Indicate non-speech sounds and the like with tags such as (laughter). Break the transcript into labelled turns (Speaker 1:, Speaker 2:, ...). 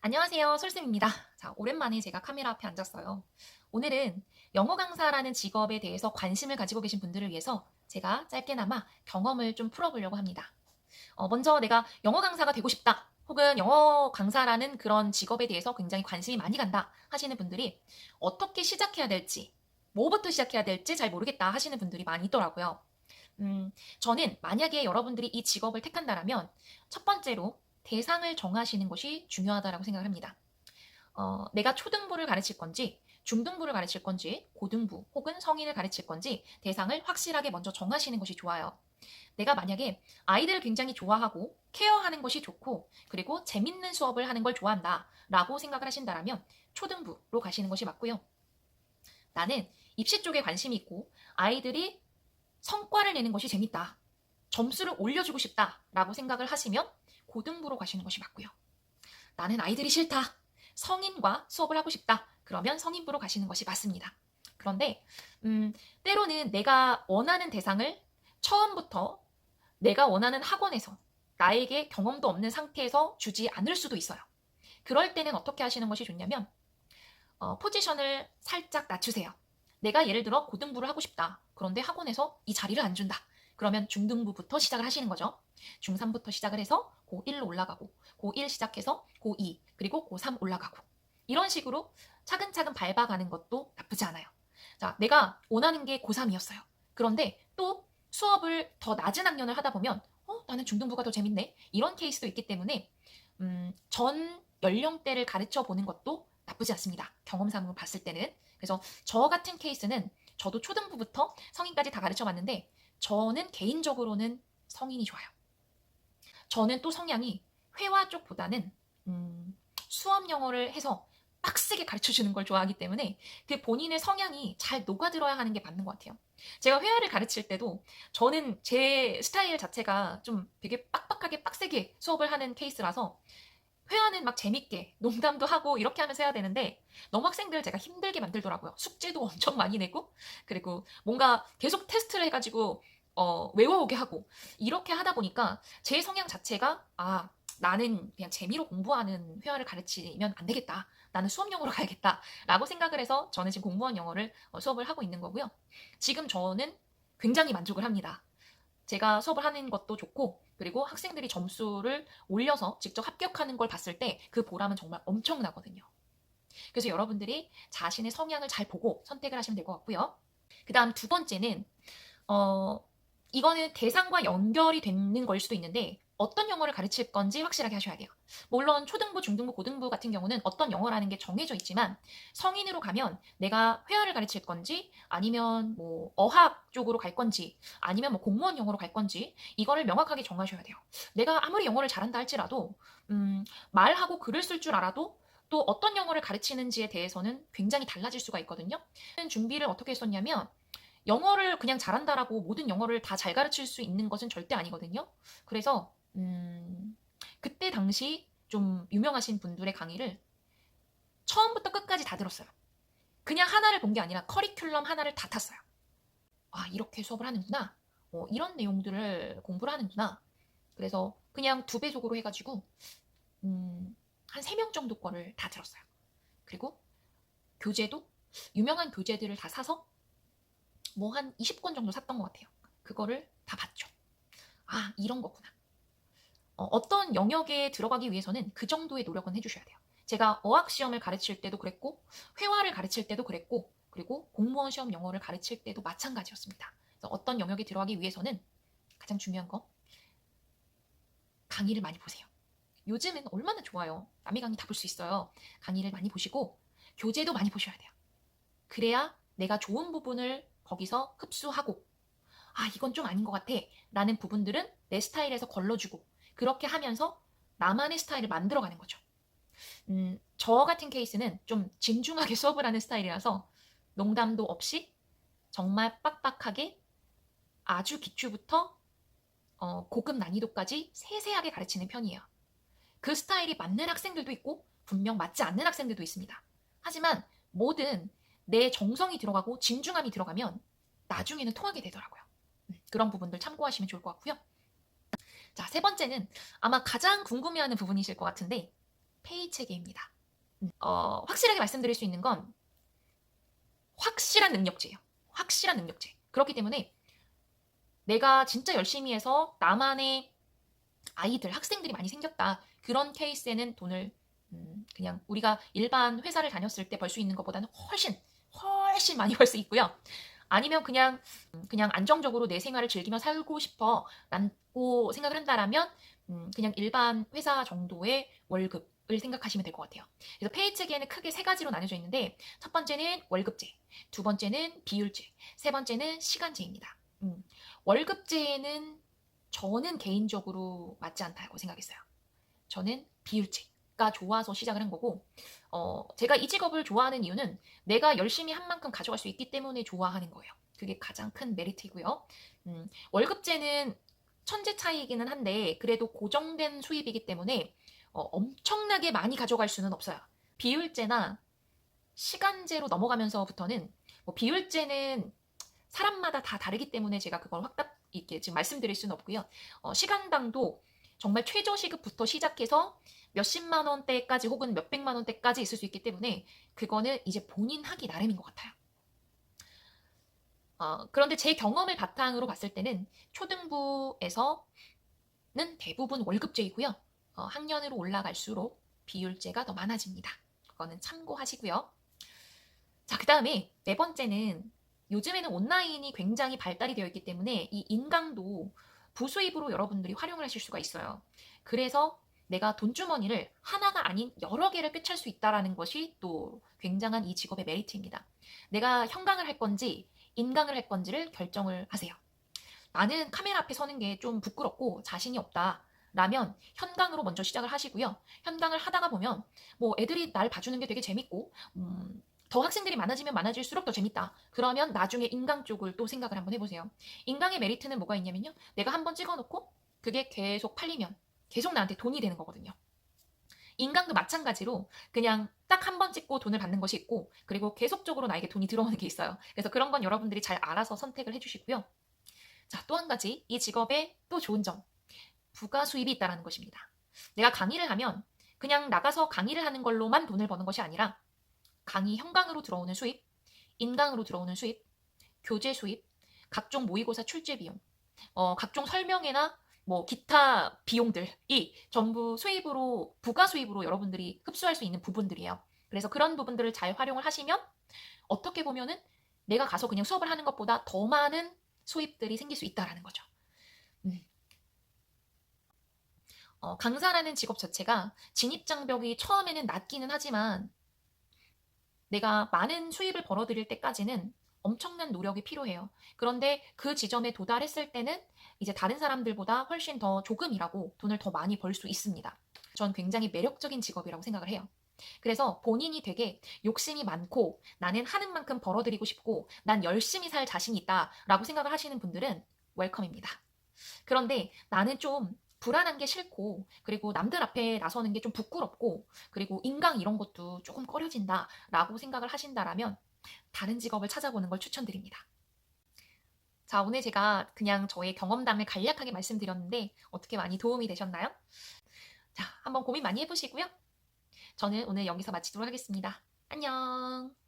Speaker 1: 안녕하세요. 솔쌤입니다. 자, 오랜만에 제가 카메라 앞에 앉았어요. 오늘은 영어 강사라는 직업에 대해서 관심을 가지고 계신 분들을 위해서 제가 짧게나마 경험을 좀 풀어보려고 합니다. 어, 먼저 내가 영어 강사가 되고 싶다. 혹은 영어 강사라는 그런 직업에 대해서 굉장히 관심이 많이 간다 하시는 분들이 어떻게 시작해야 될지, 뭐부터 시작해야 될지 잘 모르겠다 하시는 분들이 많이 있더라고요. 음, 저는 만약에 여러분들이 이 직업을 택한다라면 첫 번째로 대상을 정하시는 것이 중요하다고 생각을 합니다. 어, 내가 초등부를 가르칠 건지, 중등부를 가르칠 건지, 고등부 혹은 성인을 가르칠 건지 대상을 확실하게 먼저 정하시는 것이 좋아요. 내가 만약에 아이들을 굉장히 좋아하고 케어하는 것이 좋고 그리고 재밌는 수업을 하는 걸 좋아한다 라고 생각을 하신다면 초등부로 가시는 것이 맞고요. 나는 입시 쪽에 관심이 있고 아이들이 성과를 내는 것이 재밌다. 점수를 올려주고 싶다 라고 생각을 하시면 고등부로 가시는 것이 맞고요. 나는 아이들이 싫다. 성인과 수업을 하고 싶다. 그러면 성인부로 가시는 것이 맞습니다. 그런데 음, 때로는 내가 원하는 대상을 처음부터 내가 원하는 학원에서 나에게 경험도 없는 상태에서 주지 않을 수도 있어요. 그럴 때는 어떻게 하시는 것이 좋냐면 어, 포지션을 살짝 낮추세요. 내가 예를 들어 고등부를 하고 싶다. 그런데 학원에서 이 자리를 안 준다. 그러면 중등부부터 시작을 하시는 거죠. 중3부터 시작을 해서 고1로 올라가고 고1 시작해서 고2 그리고 고3 올라가고 이런 식으로 차근차근 밟아가는 것도 나쁘지 않아요. 자, 내가 원하는 게 고3이었어요. 그런데 또 수업을 더 낮은 학년을 하다 보면 어, 나는 중등부가 더 재밌네. 이런 케이스도 있기 때문에 음, 전 연령대를 가르쳐 보는 것도 나쁘지 않습니다. 경험상으로 봤을 때는. 그래서 저 같은 케이스는 저도 초등부부터 성인까지 다 가르쳐 봤는데 저는 개인적으로는 성인이 좋아요. 저는 또 성향이 회화 쪽보다는 음, 수업 영어를 해서 빡세게 가르쳐 주는 걸 좋아하기 때문에 그 본인의 성향이 잘 녹아들어야 하는 게 맞는 것 같아요. 제가 회화를 가르칠 때도 저는 제 스타일 자체가 좀 되게 빡빡하게 빡세게 수업을 하는 케이스라서 회화는 막 재밌게 농담도 하고 이렇게 하면서 해야 되는데 너무 학생들 제가 힘들게 만들더라고요. 숙제도 (laughs) 엄청 많이 내고 그리고 뭔가 계속 테스트를 해가지고 어, 외워오게 하고 이렇게 하다 보니까 제 성향 자체가 아 나는 그냥 재미로 공부하는 회화를 가르치면 안 되겠다. 나는 수업 영어로 가야겠다. 라고 생각을 해서 저는 지금 공무원 영어를 어, 수업을 하고 있는 거고요. 지금 저는 굉장히 만족을 합니다. 제가 수업을 하는 것도 좋고 그리고 학생들이 점수를 올려서 직접 합격하는 걸 봤을 때 그 보람은 정말 엄청나거든요. 그래서 여러분들이 자신의 성향을 잘 보고 선택을 하시면 될 것 같고요. 그 다음 두 번째는 어, 이거는 대상과 연결이 되는 걸 수도 있는데 어떤 영어를 가르칠 건지 확실하게 하셔야 돼요. 물론 초등부, 중등부, 고등부 같은 경우는 어떤 영어라는 게 정해져 있지만 성인으로 가면 내가 회화를 가르칠 건지 아니면 뭐 어학 쪽으로 갈 건지 아니면 뭐 공무원 영어로 갈 건지 이거를 명확하게 정하셔야 돼요. 내가 아무리 영어를 잘한다 할지라도 음, 말하고 글을 쓸 줄 알아도 또 어떤 영어를 가르치는지에 대해서는 굉장히 달라질 수가 있거든요. 준비를 어떻게 했었냐면 영어를 그냥 잘한다라고 모든 영어를 다 잘 가르칠 수 있는 것은 절대 아니거든요. 그래서 음, 그때 당시 좀 유명하신 분들의 강의를 처음부터 끝까지 다 들었어요. 그냥 하나를 본 게 아니라 커리큘럼 하나를 다 탔어요. 아, 이렇게 수업을 하는구나. 어, 이런 내용들을 공부를 하는구나. 그래서 그냥 두 배속으로 해가지고, 음, 한 세 명 정도 거를 다 들었어요. 그리고 교재도 유명한 교재들을 다 사서 뭐 한 20권 정도 샀던 것 같아요. 그거를 다 봤죠. 아, 이런 거구나. 어, 떤 영역에 들어가기 위해서는 그 정도의 노력은 해주셔야 돼요. 제가 어학 시험을 가르칠 때도 그랬고, 회화를 가르칠 때도 그랬고, 그리고 공무원 시험 영어를 가르칠 때도 마찬가지였습니다. 어떤 영역에 들어가기 위해서는 가장 중요한 거, 강의를 많이 보세요. 요즘은 얼마나 좋아요. 남의 강의 다 볼 수 있어요. 강의를 많이 보시고, 교재도 많이 보셔야 돼요. 그래야 내가 좋은 부분을 거기서 흡수하고, 아, 이건 좀 아닌 것 같아. 라는 부분들은 내 스타일에서 걸러주고, 그렇게 하면서 나만의 스타일을 만들어가는 거죠. 음, 저 같은 케이스는 좀 진중하게 (laughs) 수업을 하는 스타일이라서 농담도 없이 정말 빡빡하게 아주 기초부터 어, 고급 난이도까지 세세하게 가르치는 편이에요. 그 스타일이 맞는 학생들도 있고 분명 맞지 않는 학생들도 있습니다. 하지만 뭐든 내 정성이 들어가고 진중함이 들어가면 나중에는 통하게 되더라고요. 음, 그런 부분들 참고하시면 좋을 것 같고요. 자, 세 번째는 아마 가장 궁금해하는 부분이실 것 같은데 페이 체계입니다. 음, 어, 확실하게 말씀드릴 수 있는 건 확실한 능력제예요. 확실한 능력제. 그렇기 때문에 내가 진짜 열심히 해서 나만의 아이들, 학생들이 많이 생겼다. 그런 케이스에는 돈을 음, 그냥 우리가 일반 회사를 다녔을 때 벌 수 있는 것보다는 훨씬 훨씬 많이 벌 수 있고요. 아니면 그냥 음, 그냥 안정적으로 내 생활을 즐기며 살고 싶어 라고 생각을 한다라면 음, 그냥 일반 회사 정도의 월급을 생각하시면 될 것 같아요. 그래서 페이 체계에는 크게 세 가지로 나뉘어져 있는데 첫 번째는 월급제, 두 번째는 비율제, 세 번째는 시간제입니다. 음, 월급제는 저는 개인적으로 맞지 않다고 생각했어요. 저는 비율제가 좋아서 시작을 한 거고, 어, 제가 이 직업을 좋아하는 이유는 내가 열심히 한 만큼 가져갈 수 있기 때문에 좋아하는 거예요. 그게 가장 큰 메리트이고요. 음, 월급제는 천재 차이기는 한데 그래도 고정된 수입이기 때문에 어, 엄청나게 많이 가져갈 수는 없어요. 비율제나 시간제로 넘어가면서부터는 뭐 비율제는 사람마다 다 다르기 때문에 제가 그걸 확답 있게 지금 말씀드릴 수는 없고요. 어, 시간당도 정말 최저 시급부터 시작해서 몇십만 원대까지 혹은 몇백만 원대까지 있을 수 있기 때문에 그거는 이제 본인 하기 나름인 것 같아요. 어, 그런데 제 경험을 바탕으로 봤을 때는 초등부에서는 대부분 월급제이고요. 어, 학년으로 올라갈수록 비율제가 더 많아집니다. 그거는 참고하시고요. 자, 그 다음에 네 번째는 요즘에는 온라인이 굉장히 발달이 되어 있기 때문에 이 인강도 부수입으로 여러분들이 활용을 하실 수가 있어요. 그래서 내가 돈주머니를 하나가 아닌 여러 개를 꿰찰 수 있다라는 것이 또 굉장한 이 직업의 메리트입니다. 내가 현강을 할 건지 인강을 할 건지를 결정을 하세요. 나는 카메라 앞에 서는 게 좀 부끄럽고 자신이 없다. 라면 현강으로 먼저 시작을 하시고요. 현강을 하다가 보면 뭐 애들이 날 봐주는 게 되게 재밌고 음, 더 학생들이 많아지면 많아질수록 더 재밌다. 그러면 나중에 인강 쪽을 또 생각을 한번 해보세요. 인강의 메리트는 뭐가 있냐면요. 내가 한번 찍어놓고 그게 계속 팔리면 계속 나한테 돈이 되는 거거든요. 인강도 마찬가지로 그냥 딱 한 번 찍고 돈을 받는 것이 있고 그리고 계속적으로 나에게 돈이 들어오는 게 있어요. 그래서 그런 건 여러분들이 잘 알아서 선택을 해주시고요. 자, 또 한 가지 이 직업의 또 좋은 점 부가 수입이 있다는 것입니다. 내가 강의를 하면 그냥 나가서 강의를 하는 걸로만 돈을 버는 것이 아니라 강의 현강으로 들어오는 수입, 인강으로 들어오는 수입, 교재 수입, 각종 모의고사 출제 비용, 어, 각종 설명회나 뭐 기타 비용들이 전부 수입으로 부가 수입으로 여러분들이 흡수할 수 있는 부분들이에요. 그래서 그런 부분들을 잘 활용을 하시면 어떻게 보면은 내가 가서 그냥 수업을 하는 것보다 더 많은 수입들이 생길 수 있다라는 거죠. 음. 어, 강사라는 직업 자체가 진입장벽이 처음에는 낮기는 하지만 내가 많은 수입을 벌어들일 때까지는 엄청난 노력이 필요해요. 그런데 그 지점에 도달했을 때는 이제 다른 사람들보다 훨씬 더 조금이라고 돈을 더 많이 벌 수 있습니다. 전 굉장히 매력적인 직업이라고 생각을 해요. 그래서 본인이 되게 욕심이 많고 나는 하는 만큼 벌어들이고 싶고 난 열심히 살 자신이 있다 라고 생각을 하시는 분들은 웰컴입니다. 그런데 나는 좀 불안한 게 싫고 그리고 남들 앞에 나서는 게 좀 부끄럽고 그리고 인강 이런 것도 조금 꺼려진다라고 생각을 하신다라면 다른 직업을 찾아보는 걸 추천드립니다. 자, 오늘 제가 그냥 저의 경험담을 간략하게 말씀드렸는데 어떻게 많이 도움이 되셨나요? 자, 한번 고민 많이 해보시고요. 저는 오늘 여기서 마치도록 하겠습니다. 안녕!